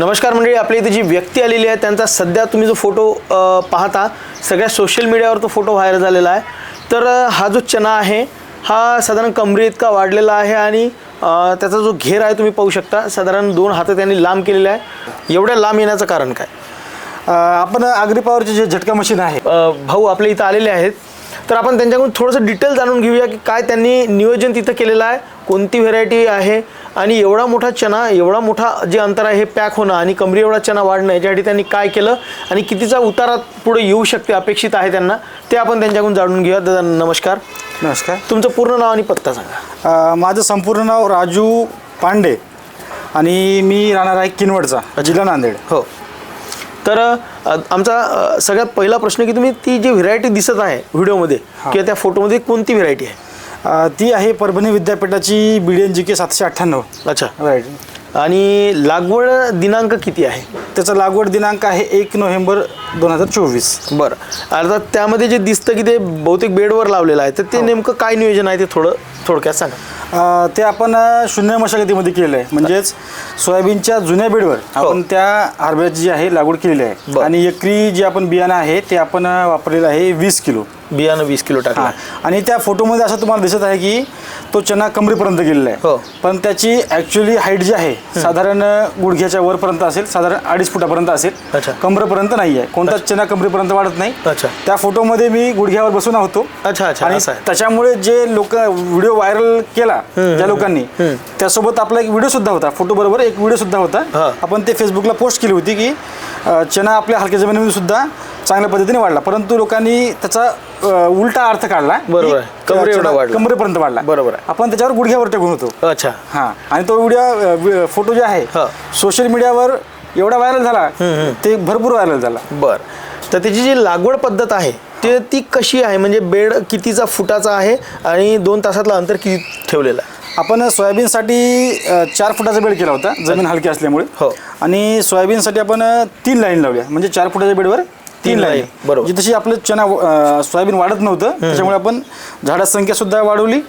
नमस्कार मंडळी आपल्या इथे जी व्यक्ती आलेली आहे त्यांचा सध्या तुम्ही जो फोटो पाहता सगळ्या सोशल मीडियावर तो फोटो व्हायरल झालेला आहे. तर हा जो चना आहे हा साधारण कमरे इतका वाढलेला आहे आणि त्याचा जो घेर आहे तुम्ही पाहू शकता साधारण दोन हातं त्यांनी लांब केलेले आहे. एवढ्या लांब येण्याचं कारण काय? आपण आगरी पॉवरचे जे झटका मशीन आहे. भाऊ आपल्या इथं आलेले आहेत. तर आपण त्यांच्याकडून थोडंसं डिटेल जाणून घेऊया की काय त्यांनी नियोजन तिथं केलेलं आहे कोणती व्हेरायटी आहे आणि एवढा मोठा चना एवढा मोठा जे अंतर आहे हे पॅक होणं आणि कमरी एवढा चना वाढणं याच्यासाठी त्यांनी काय केलं आणि कितीचा उतारा पुढे येऊ शकते अपेक्षित आहे त्यांना ते आपण त्यांच्याकडून जाणून घेऊया. दादा नमस्कार. नमस्कार. तुमचं पूर्ण नाव आणि पत्ता सांगा. माझं संपूर्ण नाव राजू पांडे आणि मी राहणार आहे किनवडचा जिल्हा नांदेड. हो. तर आमचा सगळ्यात पहिला प्रश्न की तुम्ही ती जी व्हेरायटी दिसत आहे व्हिडिओमध्ये किंवा त्या फोटोमध्ये कोणती व्हेरायटी आहे? ती आहे परभणी विद्यापीठाची बी डी एन जी के सातशे अठ्ठ्याण्णव. अच्छा. व्हरायटी आणि लागवड दिनांक किती आहे? त्याचा लागवड दिनांक आहे एक नोव्हेंबर दोन हजार चोवीस. बरं. अर्थात त्यामध्ये जे दिसतं की ते बहुतेक बेडवर लावलेलं आहे तर ते नेमकं काय नियोजन आहे ते थोडं थोडक्यात सांगा. अ, ते आपण अ, शून्य मशागतीमध्ये केलेलं आहे म्हणजेच सोयाबीनच्या जुन्या बेडवर आपण त्या हरभऱ्याची जी आहे लागवड केलेली आहे. बरं. आणि एकरी जे आपण बियाणं आहे ते आपण अ, वापरलेलं आहे वीस किलो. बियाणं वीस किलो टाकलं. हा. आणि त्या फोटोमध्ये असं तुम्हाला दिसत आहे की तो चना कमरेपर्यंत गेलेला हो. आहे पण त्याची ॲक्च्युली हाईट जी आहे साधारण गुडघ्याच्या वरपर्यंत असेल साधारण अडीच फुटापर्यंत असेल अच्छा. कमरेपर्यंत नाही आहे. कोणताच चना कमरेपर्यंत वाढत नाही. अच्छा. त्या फोटोमध्ये मी गुडघ्यावर बसून होतो अच्छा अच्छा. आणि असं आहे. त्याच्यामुळे जे लोक व्हिडिओ व्हायरल केला ज्या लोकांनी त्यासोबत आपला एक व्हिडिओ सुद्धा होता फोटो बरोबर एक व्हिडिओ सुद्धा. होता. आपण ते फेसबुकला पोस्ट केली होती की चना आपल्या हलक्या जमिनीमध्ये सुद्धा चांगल्या पद्धतीने वाढला परंतु लोकांनी त्याचा उलटा अर्थ काढला बरोबर. कमरेपर्यंत वाढला. बरोबर. आपण त्याच्यावर गुडघ्यावर टेकून होतो. अच्छा. हा. आणि तो व्हिडिओ फोटो जे आहे. सोशल मीडियावर एवढा व्हायरल झाला ते भरपूर व्हायरल झाला. बरं. तर त्याची जी लागवड पद्धत आहे ते ती कशी आहे? म्हणजे बेड कितीचा फुटाचा आहे आणि दोन तासातलं अंतर किती ठेवलेलं आहे? आपण सोयाबीनसाठी अ, चार फुटाचा बेड केला होता जमीन हलकी असल्यामुळे. हो. आणि सोयाबीनसाठी आपण अ, तीन लाईन लावल्या. म्हणजे चार फुटाच्या बेडवर तीन लाईन. बरोबर. म्हणजे तशी आपलं चना अ, सोयाबीन वाढत नव्हतं त्याच्यामुळे आपण झाडाची संख्या सुद्धा वाढवली.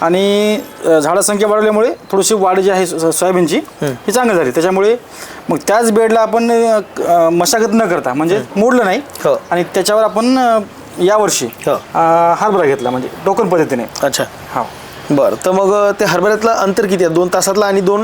आणि अ, झाडाची संख्या वाढवल्यामुळे थोडीशी वाढ जी आहे सो- सोयाबीनची ही चांगली झाली. त्याच्यामुळे मग त्याच बेडला आपण अ, मशागत न करता म्हणजे मोडलं नाही. हो. आणि त्याच्यावर आपण अ, यावर्षी हो. अ, हरभरा घेतला म्हणजे टोकन पद्धतीने. अच्छा. हा. बरं तर मग अ, ते हरभऱ्यातलं अंतर किती आहे? दोन तासातलं आणि दोन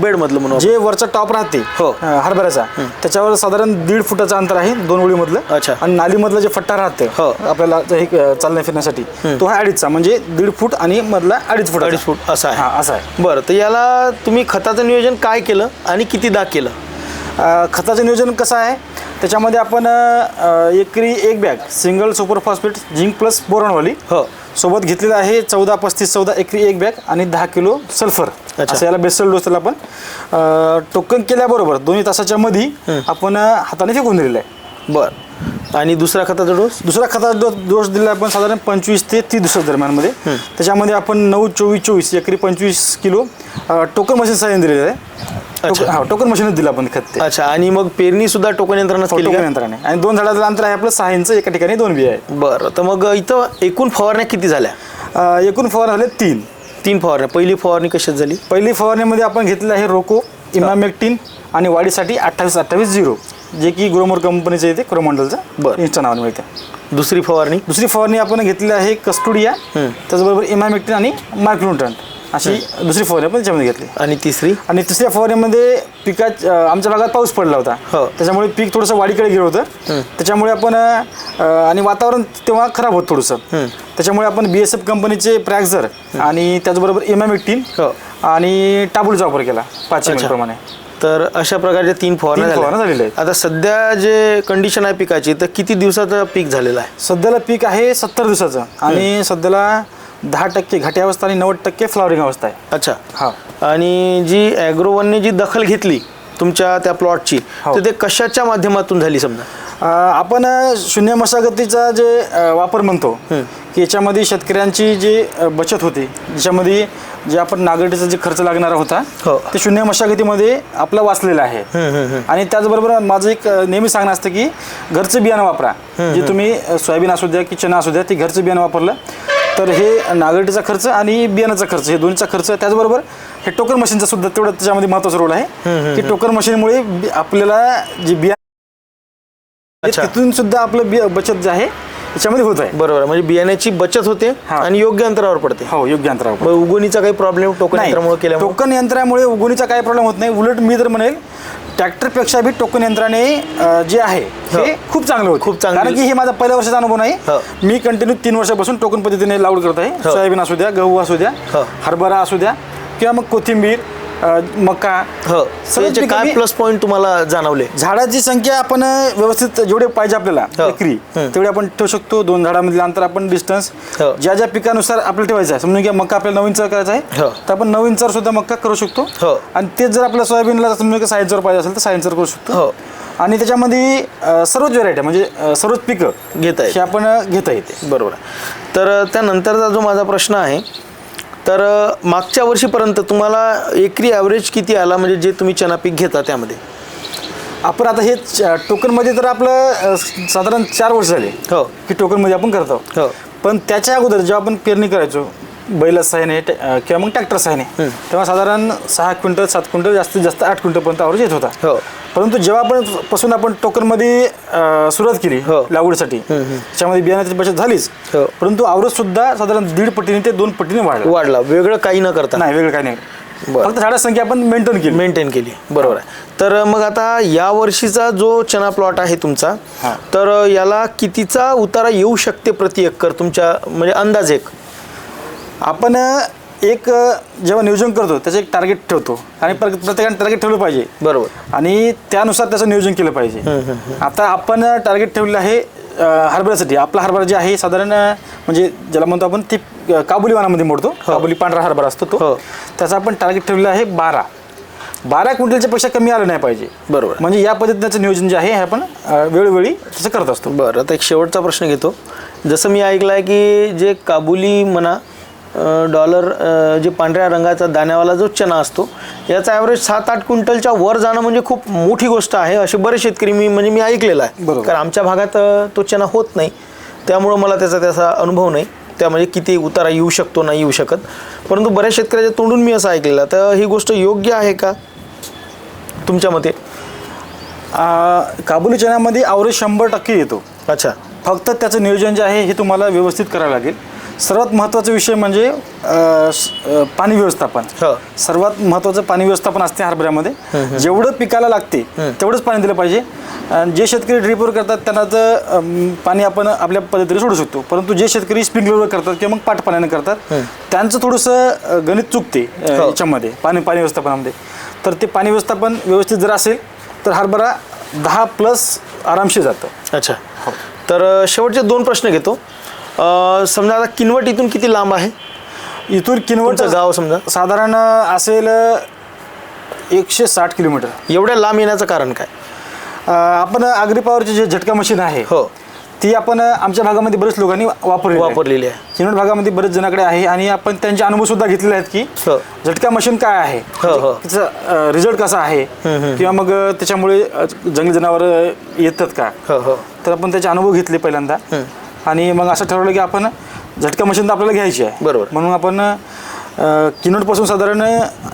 बेडमधलं म्हणून? जे वरचा टॉप राहते हो. अं, हरभऱ्याचा त्याच्यावर साधारण दीड फुटाचं अंतर आहे दोन ओळीमधलं अच्छा. आणि नालीमधलं जे फट्टा राहते हो. आपल्याला जे हे, अं, चालण्या फिरण्यासाठी तो आहे अडीचचा म्हणजे दीड फूट आणि मधला अडीच फूट अडीच फूट असं हा आहे असं आहे. बरं तर याला तुम्ही खताचं नियोजन काय केलं आणि किती दाग केलं? अं, खताचं नियोजन कसं आहे त्याच्यामध्ये आपण अं, एकरी एक bag single super phosphate zinc plus बोरॉनवाली हो. सोबत घेतलेलं आहे चौदा पस्तीस चौदा एकरी एक बॅग आणि दहा किलो सल्फर. अच्छा. असं याला बेसल डोस त्याला आपण अं, टोकन केल्याबरोबर दोन्ही तासाच्या मध्ये आपण अं, हाताने फेकून दिलेलं आहे. बरं. आणि दुसरा खताचा डोस. दुसरा खताचा डोस डोस दिला आपण साधारण पंचवीस ते तीस दिवसा दरम्यानमध्ये. त्याच्यामध्ये आपण नऊ चोवीस चोवीस एकरी पंचवीस किलो अं, टोकन मशीन सहाय्याने दिलेलं आहे. टोकन- हा टोकन मशीनच दिलं आपण खत ते. अच्छा आणि मग पेरणी सुद्धा टोकन यंत्रणाच केली टोकन का? यंत्राने आणि दोन झाडाचं अंतर आहे आपलं सहा इंच एका ठिकाणी दोन बिया आहे बरं तर मग इथं एकूण फवारण्या किती झाल्या? अं, एकूण फवार झाले तीन. तीन फवारण्या. पहिली फवारणी कशात झाली? पहिली फवारणीमध्ये आपण घेतलेलं आहे रोको. इमामेक्टिन आणि वाढीसाठी अठ्ठावीस अठ्ठावीस झिरो. जे की ग्रोमोर कंपनीचं येते क्रोमंडलचं बरं. इन्स्टा नावाने मिळते. दुसरी फवारणी? दुसरी फवारणी आपण घेतलेली आहे कस्टोडिया त्याचबरोबर इमामेक्टिन आणि मायक्रोन्युट्रंट अशी दुसरी फवारणी आपण त्याच्यामध्ये घेतली. आणि तिसरी? आणि तिसऱ्या फवारणीमध्ये पिका आमच्या भागात पाऊस पडला होता. हो. त्याच्यामुळे पीक थोडंसं वाढीकडे गेलं होतं. त्याच्यामुळे आपण अ, आणि वातावरण तेव्हा खराब होत थोडंसं. त्याच्यामुळे आपण बी एस एफ कंपनीचे प्रॅक्झर आणि त्याचबरोबर इमॅमिक्टीन हो. आणि टाबूलचा वापर केला पाच अच्छा. प्रमाणे. तर अशा प्रकारच्या तीन फवारण्या तीन फवारण्या झालेल्या आहेत. आता सध्या जे कंडिशन आहे पिकाची तर किती दिवसाचं पीक झालेलं आहे? सध्याला पीक आहे सत्तर दिवसाचं आणि सध्याला दहा टक्के घाटी अवस्था आणि नव्वद टक्के फ्लॉवरिंग अवस्था आहे. अच्छा. हा. आणि जी ॲग्रोवनने जी दखल घेतली तुमच्या त्या प्लॉटची हो. तर ते कशाच्या माध्यमातून झाली समजा? अ, आपण अ, शून्य मशागतीचा जे अ, वापर म्हणतो की याच्यामध्ये शेतकऱ्यांची जी अ, बचत होती ज्याच्यामध्ये जे आपण नागरिकचा जे खर्च लागणारा होता हो. ते शून्य मशागतीमध्ये आपला वाचलेला आहे. आणि त्याचबरोबर माझं एक अ, नेहमी सांगणं असतं की घरचं बियाणं वापरा. जे तुम्ही अ, सोयाबीन असू द्या की चना असू द्या ते घरचं बियाणं वापरलं. तर हे नागरिकचा खर्च आणि बियाणाचा खर्च हे दोन्हीचा खर्च त्याचबरोबर हे टोकन मशीनचा सुद्धा तेवढं त्याच्यामध्ये महत्त्वाचा रोल आहे की टोकन मशीनमुळे आपल्याला जी बिया अच्छा. तिथून सुद्धा आपलं बचत जे आहे त्याच्यामध्ये होत आहे. बरोबर म्हणजे बियाण्याची बचत होते हा. आणि योग्य अंतरावर पडते. हो योग्य अंतरावर मग उगवणीचा काही प्रॉब्लेम टोकन यंत्रामुळे केल्यामुळे? टोकन यंत्रामुळे उगवणीचा काही प्रॉब्लेम होत नाही. उलट मी तर म्हणेल ट्रॅक्टरपेक्षा बी टोकन यंत्राने अं, जे आहे हे. खूप चांगलं होतं. खूप चांगलं. कारण की हे माझा पहिल्या वर्षाचा अनुभव नाही. हो. मी कंटिन्यू तीन वर्षापासून टोकन पद्धतीने लागवड करत आहे हो. सोयाबीन असू द्या गहू असू द्या हो. हरभरा असू द्या किंवा मग कोथिंबीर मका हो पिकं काय मी- प्लस पॉईंट तुम्हाला जाणवले झाडाची संख्या आपण व्यवस्थित जेवढे पाहिजे आपल्याला हो. एकरी हम्म. तेवढे आपण ठेवू शकतो दोन झाडामधील अंतर आपण डिस्टन्स हो. ज्या ज्या पिकानुसार आपल्याला ठेवायचं आहे समजून घ्या मका आपल्याला नवीन चर करायचा आहे हो. तर आपण नवीन चर सुद्धा मक्का करू शकतो हो. आणि तेच जर आपल्या सोयाबीनला समजून घ्या साईज जर पाहिजे असेल तर साईज जर करू शकतो हो. आणि त्याच्यामध्ये अं, सर्वच व्हेरायटी म्हणजे अं, सर्वच पिकं घेता येईल. हे आपण अं, घेता येते बरोबर आहे तर अ, त्यानंतरचा जो माझा प्रश्न आहे तर मागच्या वर्षीपर्यंत तुम्हाला एकरी ॲव्हरेज किती आला म्हणजे जे तुम्ही चना पीक घेता त्यामध्ये आपण आता हे टोकनमध्ये तर आपलं साधारण चार वर्ष झाले हो. की टोकनमध्ये आपण करत हो. पण त्याच्या अगोदर जेव्हा आपण पेरणी करायचो बैल अं, किंवा मग ट्रॅक्टर सहायने तेव्हा साधारण सहा क्विंटल सात क्विंटल जास्तीत जास्त आठ क्विंटलपर्यंत आवरेज येत होता हो. परंतु जेव्हा आपण पासून आपण टोकनमध्ये अं, सुरुवात केली हो. लागवडीसाठी त्याच्यामध्ये बियाण्याची बचत झालीच. हो. परंतु आवरेज सुद्धा साधारण दीड पटीने ते दोन पटीने वाढला. वाढला. वेगळं काही न करता. नाही वेगळं काही नाही. बरं. फक्त झाडाची संख्या आपण मेंटेन केली. मेंटेन केली. बरोबर आहे. तर मग आता या वर्षीचा जो चना प्लॉट आहे तुमचा हा. तर याला कितीचा उतारा येऊ शकते प्रति एकर तुमच्या म्हणजे अंदाज? एक आपण अ, एक जेव्हा नियोजन करतो त्याचं एक टार्गेट ठेवतो. आणि प्र- प्रत्येकाने टार्गेट ठेवलं पाहिजे. बरोबर. आणि त्यानुसार त्याचं नियोजन केलं पाहिजे. आता आपण टार्गेट ठेवलेलं आहे अ, हरभऱ्यासाठी. आपला हरभरा जे आहे साधारण अ, म्हणजे ज्याला म्हणतो आपण ते अ, काबुली वाणामध्ये मोडतो. काबुली पांढरा हरभरा असतो हो. तो त्याचा आपण टार्गेट ठेवलेलं आहे बारा. बारा क्विंटलच्या पेक्षा कमी आलं नाही पाहिजे. बरोबर. म्हणजे या पद्धतीचं नियोजन जे आहे हे आपण अ, वेळोवेळी त्याचं करत असतो. बरं आता एक शेवटचा प्रश्न घेतो. जसं मी ऐकलं आहे की जे काबुली म्हणा डॉलर जे पांढऱ्या रंगाचा दाण्यावाला जो चना असतो याचा ॲव्हरेज सात आठ क्विंटलच्या वर जाणं म्हणजे खूप मोठी गोष्ट आहे असे बरेच शेतकरी मी म्हणजे मी ऐकलेलं आहे. बरोबर. कारण आमच्या भागात तो चना होत नाही. त्यामुळं मला त्याचा त्याचा अनुभव नाही. त्यामध्ये किती उतारा येऊ शकतो नाही येऊ शकत. परंतु बऱ्याच शेतकऱ्याच्या तोंडून मी असं ऐकलेलं. तर ही गोष्ट योग्य आहे का? तुमच्या मते? काबुली चण्यामध्ये आवरेज शंभर टक्के येतो. अच्छा. फक्त त्याचं नियोजन जे आहे हे तुम्हाला व्यवस्थित करावं लागेल. सर्वात महत्त्वाचा विषय म्हणजे अ, स- अ, पाणी व्यवस्थापन. हो. सर्वात महत्त्वाचं पाणी व्यवस्थापन असते हरभऱ्यामध्ये. जेवढं पिकाला लागते तेवढंच पाणी दिलं पाहिजे. आणि जे शेतकरी ड्रिपवर करतात त्यांना तर अम, पाणी आपण आपल्या पद्धतीने सोडू शकतो. परंतु जे शेतकरी स्प्रिंकलरवर करतात किंवा मग पाण्याने करतात त्यांचं थोडंसं अ, गणित चुकते अ, हो. याच्यामध्ये पाणी पाणी व्यवस्थापनामध्ये. तर ते पाणी व्यवस्थापन व्यवस्थित जर असेल तर हरभरा दहा प्लस आरामशीर जातं. अच्छा. तर अ, शेवटचे दोन प्रश्न घेतो. अ, समजा आता किनवट इथून किती लांब आहे? इथून किनवट तुमचं गाव समजा. साधारण असेल एकशे साठ किलोमीटर. एवढ्या लांब येण्याचं कारण काय? अ, आपण आगरी पॉवरची जे झटका मशीन आहे हो. ती आपण आमच्या भागामध्ये बरेच लोकांनी वापरली वापरलेली आहे. किनवट भागामध्ये बरेच जणांकडे आहे आणि आपण त्यांचे अनुभव सुद्धा घेतलेले आहेत की हो. झटका मशीन काय आहे? हो, हो. त्याचा रिझल्ट कसा आहे? किंवा मग अ, त्याच्यामुळे अ, जंगली जनावर येतात का? हो हो. तर आपण त्याचे अनुभव घेतले पहिल्यांदा. आणि मग असं ठरवलं की आपण झटका मशीन तर आपल्याला घ्यायची आहे. बरोबर. म्हणून आपण किनोटपासून साधारण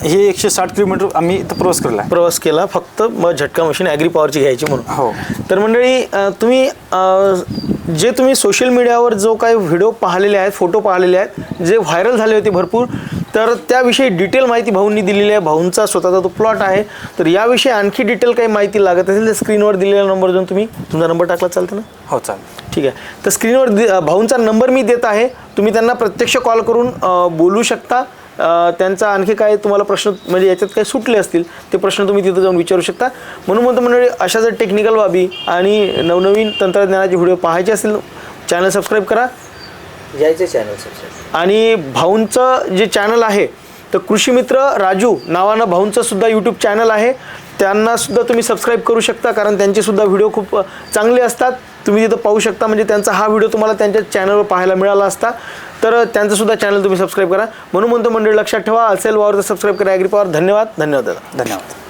हे एकशे साठ किलोमीटर आम्ही इथं प्रवास केला प्रवास केला फक्त मग झटका मशीन ॲग्री पॉवरची घ्यायची म्हणून. हो. तर मंडळी तुम्ही जे तुम्ही सोशल मीडियावर जो काही व्हिडिओ पाहिलेले आहेत फोटो पाहिलेले आहेत जे व्हायरल झाले होते भरपूर तर त्याविषयी डिटेल माहिती भाऊंनी दिलेली आहे. भाऊंचा स्वतःचा तो प्लॉट आहे. तर याविषयी आणखी डिटेल काही माहिती लागत असेल तर स्क्रीनवर दिलेला नंबर जाऊन तुम्ही तुमचा नंबर टाकला चालतं ना? हो चालेल. ठीक आहे. तर स्क्रीनवर भाऊंचा नंबर मी देत आहे. तुम्ही त्यांना प्रत्यक्ष कॉल करून बोलू शकता. त्यांचा आणखी काय तुम्हाला प्रश्न म्हणजे याच्यात काही सुटले असतील ते प्रश्न तुम्ही तिथं जाऊन विचारू शकता. म्हणून म्हणतो मंडळी अशा जर टेक्निकल बाबी आणि नवनवीन तंत्रज्ञानाचे व्हिडिओ पाहायचे असतील चॅनल सबस्क्राईब करा. यायचे चॅनल सबस्क्राईब आणि भाऊंचं जे चॅनल आहे तर कृषी मित्र राजू नावानं भाऊंचं सुद्धा यूट्यूब चॅनल आहे. त्यांना सुद्धा तुम्ही सबस्क्राईब करू शकता कारण त्यांचे सुद्धा व्हिडिओ खूप चांगले असतात. तुम्ही तिथं पाहू शकता म्हणजे त्यांचा हा व्हिडिओ तुम्हाला त्यांच्या चॅनलवर पाहायला मिळाला असता. तर त्यांचं सुद्धा चॅनल तुम्ही सबस्क्राईब करा. म्हणून म्हणतो मंडळी लक्षात ठेवा असेल वावर तर सबस्क्राईब करा ॲग्री पॉवर धन्यवाद. धन्यवाद दादा. धन्यवाद.